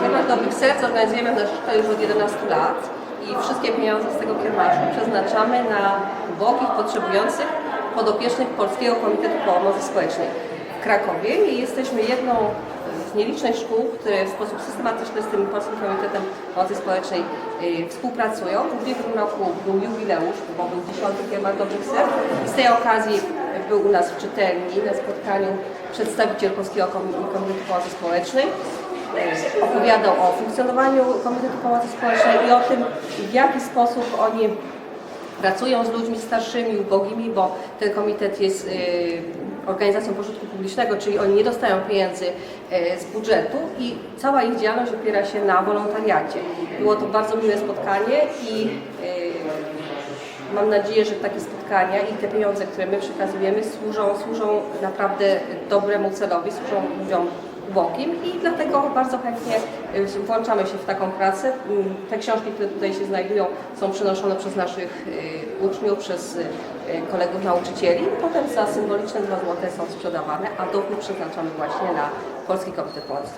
Kiermasz Dobrych Serc organizujemy w naszej szkole już od 11 lat i wszystkie pieniądze z tego kiermaszu przeznaczamy na ubogich, potrzebujących podopiecznych Polskiego Komitetu Pomocy Społecznej w Krakowie i jesteśmy jedną z nielicznych szkół, które w sposób systematyczny z tym Polskim Komitetem Pomocy Społecznej y, współpracują. W ubiegłym roku był jubileusz, bo był 10 Kiermasz Dobrych Serc i z tej okazji był u nas w czytelni na spotkaniu przedstawiciel Polskiego Komi- Komitetu Pomocy Społecznej opowiadał o funkcjonowaniu Komitetu Pomocy Społecznej i o tym, w jaki sposób oni pracują z ludźmi starszymi, ubogimi, bo ten komitet jest e, organizacją pożytku publicznego, czyli oni nie dostają pieniędzy e, z budżetu i cała ich działalność opiera się na wolontariacie. Było to bardzo miłe spotkanie i e, mam nadzieję, że takie spotkania i te pieniądze, które my przekazujemy służą, służą naprawdę dobremu celowi, służą ludziom ubogim i dlatego bardzo chętnie y, włączamy się w taką pracę. Mm, Te książki, które tutaj się znajdują są przenoszone przez naszych y, uczniów, przez y, kolegów nauczycieli. Potem za symboliczne 2 zł są sprzedawane, a dochód przeznaczamy właśnie na Polski Komitet Pomocy.